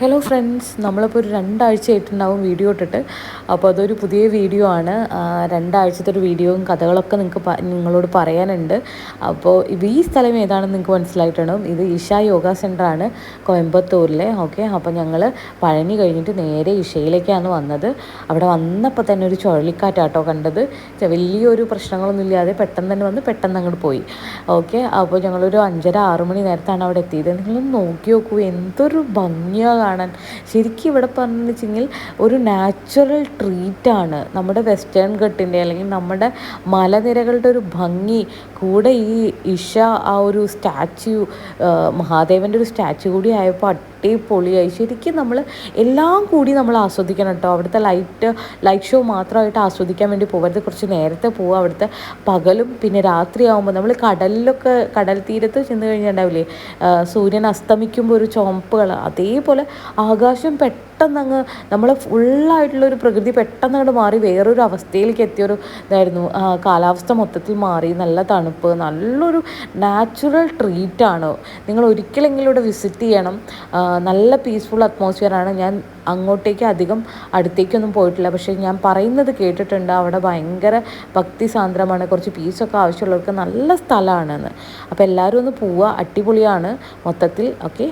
Hello friends നമ്മളിപ്പോൾ ഒരു രണ്ടാഴ്ചയായിട്ടുണ്ടാവും video ഇട്ടിട്ട്. അപ്പോൾ അതൊരു പുതിയ വീഡിയോ ആണ്. രണ്ടാഴ്ചത്തെ ഒരു വീഡിയോയും കഥകളൊക്കെ നിങ്ങൾക്ക് നിങ്ങളോട് പറയാനുണ്ട്. അപ്പോൾ ഈ സ്ഥലം ഏതാണെന്ന് നിങ്ങൾക്ക് മനസ്സിലായിട്ടുണ്ടാവും. ഇത് ഇഷ യോഗ സെന്ററാണ് കോയമ്പത്തൂരിലെ. ഓക്കെ? അപ്പോൾ ഞങ്ങൾ പഴനി കഴിഞ്ഞിട്ട് നേരെ ഇഷയിലേക്കാണ് വന്നത്. അവിടെ വന്നപ്പോൾ തന്നെ ഒരു ചുഴലിക്കാറ്റാട്ടോ കണ്ടത്. വലിയൊരു പ്രശ്നങ്ങളൊന്നും ഇല്ലാതെ പെട്ടെന്ന് തന്നെ വന്ന് പെട്ടെന്ന് അങ്ങോട്ട് പോയി. ഓക്കെ? അപ്പോൾ ഞങ്ങളൊരു അഞ്ചര ആറ് മണി നേരത്താണ് അവിടെ എത്തിയത്. നിങ്ങളൊന്ന് നോക്കി നോക്കൂ. എന്തൊരു ഭംഗിയാണ് കാണാൻ. ശരിക്കും ഇവിടെ പറഞ്ഞു വെച്ചെങ്കിൽ ഒരു നാച്ചുറൽ ട്രീറ്റാണ് നമ്മുടെ വെസ്റ്റേൺ ഘട്ടിന്റെ അല്ലെങ്കിൽ നമ്മുടെ മലനിരകളുടെ ഒരു ഭംഗി. കൂടെ ഈ ഇഷ ആ ഒരു സ്റ്റാച്യു മഹാദേവന്റെ ഒരു സ്റ്റാച്യു കൂടി ആയപ്പോൾ അടിപൊളിയായി. ശരിക്കും നമ്മൾ എല്ലാം കൂടി നമ്മൾ ആസ്വദിക്കണം കേട്ടോ. അവിടുത്തെ ലൈറ്റ് ലൈറ്റ് ഷോ മാത്രമായിട്ട് ആസ്വദിക്കാൻ വേണ്ടി പോകരുത് കുറച്ച് നേരത്തെ പോവുക അവിടുത്തെ പകലും പിന്നെ രാത്രിയാവുമ്പോൾ നമ്മൾ കടലിലൊക്കെ കടൽ തീരത്ത് ചെന്ന് കഴിഞ്ഞിട്ടുണ്ടാവില്ലേ സൂര്യൻ അസ്തമിക്കുമ്പോൾ ഒരു കളർ അതേപോലെ ആകാശം പെട്ടെന്നങ്ങ് നമ്മളെ ഫുള്ളായിട്ടുള്ള ഒരു പ്രകൃതി പെട്ടെന്ന് അങ്ങോട്ട് മാറി വേറൊരു അവസ്ഥയിലേക്ക് എത്തിയൊരു ഇതായിരുന്നു. കാലാവസ്ഥ മൊത്തത്തിൽ മാറി. നല്ല തണുപ്പ് നല്ലൊരു നാച്ചുറൽ ട്രീറ്റാണ് നിങ്ങൾ ഒരിക്കലെങ്കിലും ഇവിടെ വിസിറ്റ് ചെയ്യണം. നല്ല പീസ്ഫുൾ അറ്റ്മോസ്ഫിയറാണ് ഞാൻ അങ്ങോട്ടേക്ക് അധികം അടുത്തേക്കൊന്നും പോയിട്ടില്ല. പക്ഷേ ഞാൻ പറയുന്നത് കേട്ടിട്ടുണ്ട്. അവിടെ ഭയങ്കര ഭക്തി സാന്ദ്രമാണ്. കുറച്ച് പീസൊക്കെ ആവശ്യമുള്ളവർക്ക് നല്ല സ്ഥലമാണെന്ന്. അപ്പോൾ എല്ലാവരും ഒന്ന് പോവുക. അടിപൊളിയാണ് മൊത്തത്തിൽ. ഓക്കെ